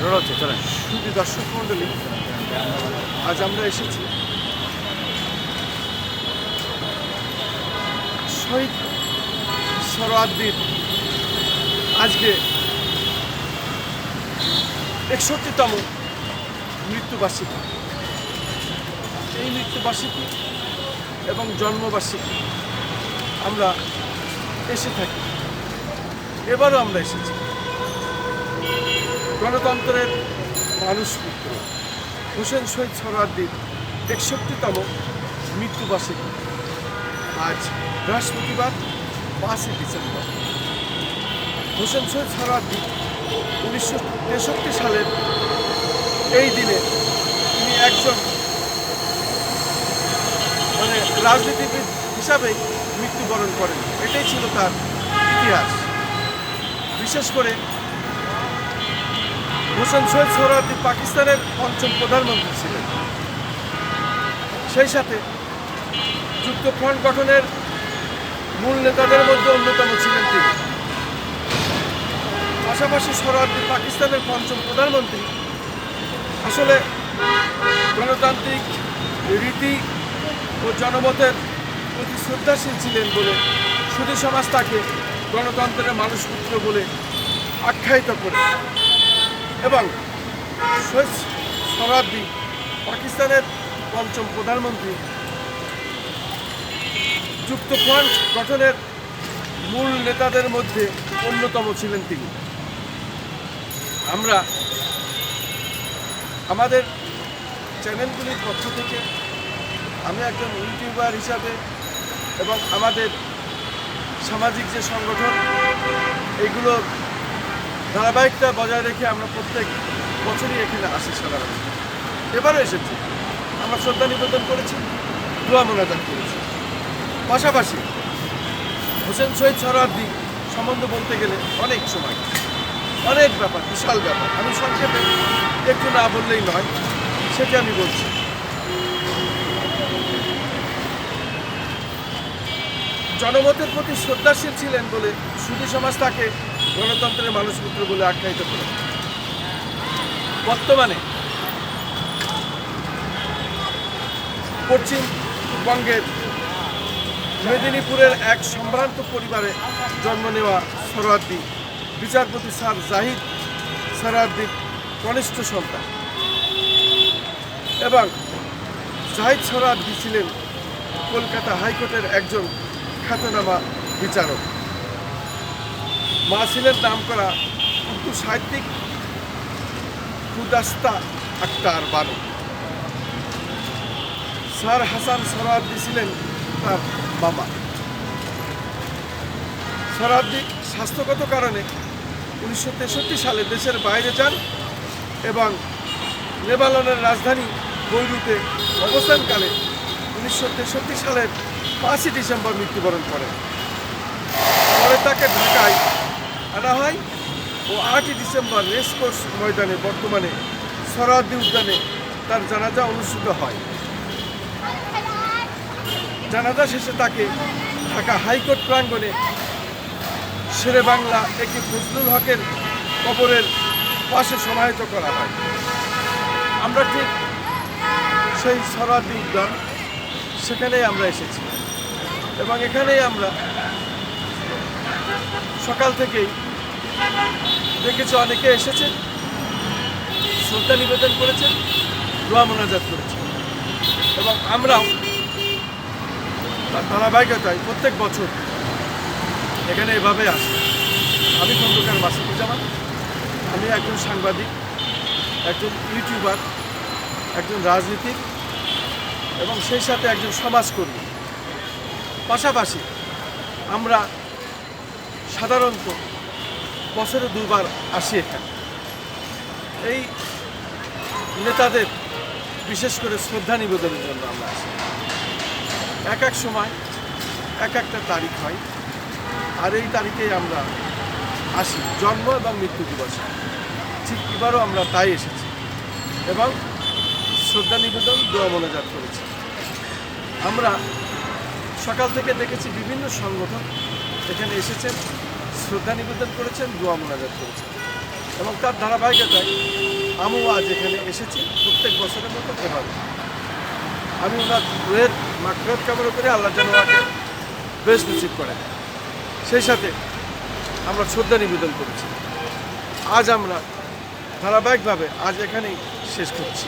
Road হচ্ছে চলেন। শুধু দর্শক মণ্ডলী, আজ আমরা এসেছি শহীদ সরোয়াদ্দিন আজকে একষট্টিতম মৃত্যুবার্ষিকী। এই মৃত্যুবার্ষিকী এবং জন্মবার্ষিকী আমরা এসে থাকি। এবারও আমরা এসেছি। গণতন্ত্রের মানুষ পুত্র হোসেন শহীদ সরোয়ার্দির একষট্টিতম মৃত্যুবার্ষিকী। আজ বৃহস্পতিবার পাঁচই ডিসেম্বর। হোসেন শহীদ সরোয়ার্দি উনিশশো তেষট্টি সালের এই দিনে তিনি একজন মানে রাজনীতিবিদ হিসাবেই মৃত্যুবরণ করেন। এটাই ছিল তার ইতিহাস। বিশেষ করে হোসেন সৈয়দ সোহরাওয়ার্দী পাকিস্তানের পঞ্চম প্রধানমন্ত্রী ছিলেন। সেই সাথে যুক্তফ্রন্ট গঠনের মূল নেতাদের মধ্যে অন্যতম ছিলেন তিনি। পাশাপাশি সোহরাওয়ার্দী পাকিস্তানের পঞ্চম প্রধানমন্ত্রী। আসলে গণতান্ত্রিক রীতি ও জনমতের প্রতি শ্রদ্ধাশীল ছিলেন বলে সুধী সমাজ তাকে গণতন্ত্রের মানুষপুত্র বলে আখ্যায়িত করে এবং শহীদ সরাদ্দি পাকিস্তানের পঞ্চম প্রধানমন্ত্রী। যুক্তফ্রন্ট গঠনের মূল নেতাদের মধ্যে অন্যতম ছিলেন তিনি। আমরা আমাদের চ্যানেলগুলির পক্ষ থেকে আমি একজন ইউটিউবার হিসাবে এবং আমাদের সামাজিক যে সংগঠন, এগুলো ধারাবাহিকতা বজায় রেখে আমরা প্রত্যেক বছরই এখানে আসি সাধারণত। এবারও এসেছি। আমরা শ্রদ্ধা নিবেদন করেছি, দোয়া মোনাজাত করেছি। পাশাপাশি হোসেন শহীদ সরোয়ার্দি সম্বন্ধে বলতে গেলে অনেক সময়। অনেক ব্যাপার, বিশাল ব্যাপার। আমি সংক্ষেপে একটু না বললেই নয়, সেটা আমি বলছি। জনমতের প্রতি শ্রদ্ধাশীল ছিলেন বলে সুধী সমাজ তাকে গণতন্ত্রের মানুষপুত্র বলে আখ্যায়িত করে। বর্তমানে পশ্চিমবঙ্গের মেদিনীপুরের এক সম্ভ্রান্ত পরিবারে জন্ম নেওয়া সরোয়ার্দি, বিচারপতি স্যার জাহিদ সরোয়ার্দির কনিষ্ঠ সন্তান। এবং জাহিদ সরোয়ার্দি ছিলেন কলকাতা হাইকোর্টের একজন খ্যাতনামা বিচারক। মা ছিলেন নাম করা উর্দু সাহিত্যিক খুদাস্তা আক্তার বানু। স্যার হাসান সরাদ্দি ছিলেন তার বাবা। সরাদ্দি স্বাস্থ্যগত কারণে উনিশশো তেষট্টি সালে দেশের বাইরে যান এবং লেবাননের রাজধানী বৈরুতে অবস্থানকালে উনিশশো তেষট্টি সালের পাঁচই ডিসেম্বর মৃত্যুবরণ করেন। পরে তাকে ঢাকায় আনা হয়। ও আটই ডিসেম্বর রেসকোর্স ময়দানে বর্তমানে সরাদ্দি উদ্যানে তার জানাজা অনুষ্ঠিত হয়। জানাজা শেষে তাকে ঢাকা হাইকোর্ট প্রাঙ্গণে শেরে বাংলা একটি ফজলুল হকের কবরের পাশে সমাহিত করা হয়। আমরা ঠিক সেই সরাদ্দি উদ্যান, সেখানেই আমরা এসেছি। এবং এখানেই আমরা সকাল থেকেই দেখেছি অনেকে এসেছেন শ্রদ্ধা নিবেদন করেছেন, দোয়া মোনাজাত করেছেন। এবং আমরাও তার ধারাবাহিকতায় প্রত্যেক বছর এখানে এভাবে আসি। আমি খন্দকার মাসুদুজ্জামান আমি একজন সাংবাদিক, একজন ইউটিউবার, একজন রাজনীতিক, এবং সেই সাথে একজন সমাজকর্মী। পাশাপাশি আমরা সাধারণত বছরে দুবার আসি এখানে। এই নেতাদের বিশেষ করে শ্রদ্ধা নিবেদনের জন্য আমরা আসি। এক এক সময় এক একটা তারিখ হয়, আর এই তারিখেই আমরা আসি। জন্ম এবং মৃত্যু দিবসে। ঠিক এবারও আমরা তাই এসেছি এবং শ্রদ্ধা নিবেদন, দোয়া মোনাজাত করেছি। আমরা সকাল থেকে দেখেছি বিভিন্ন সংগঠন এখানে এসেছেন, শ্রদ্ধা নিবেদন করেছেন, দোয়া মোনাজাত করেছেন। এবং তার ধারাবাহিকতায় আমিও আজ এখানে এসেছি, প্রত্যেক বছরের মতো এভাবে। আমি ওনার রুহের মাকফিরাত কামনা করে আল্লাহ যেন ওনাকে বেশ নসিব করে সেই সাথে আমরা শ্রদ্ধা নিবেদন করেছি। আজ আমরা ধারাবাহিকভাবে আজ এখানেই শেষ করছি।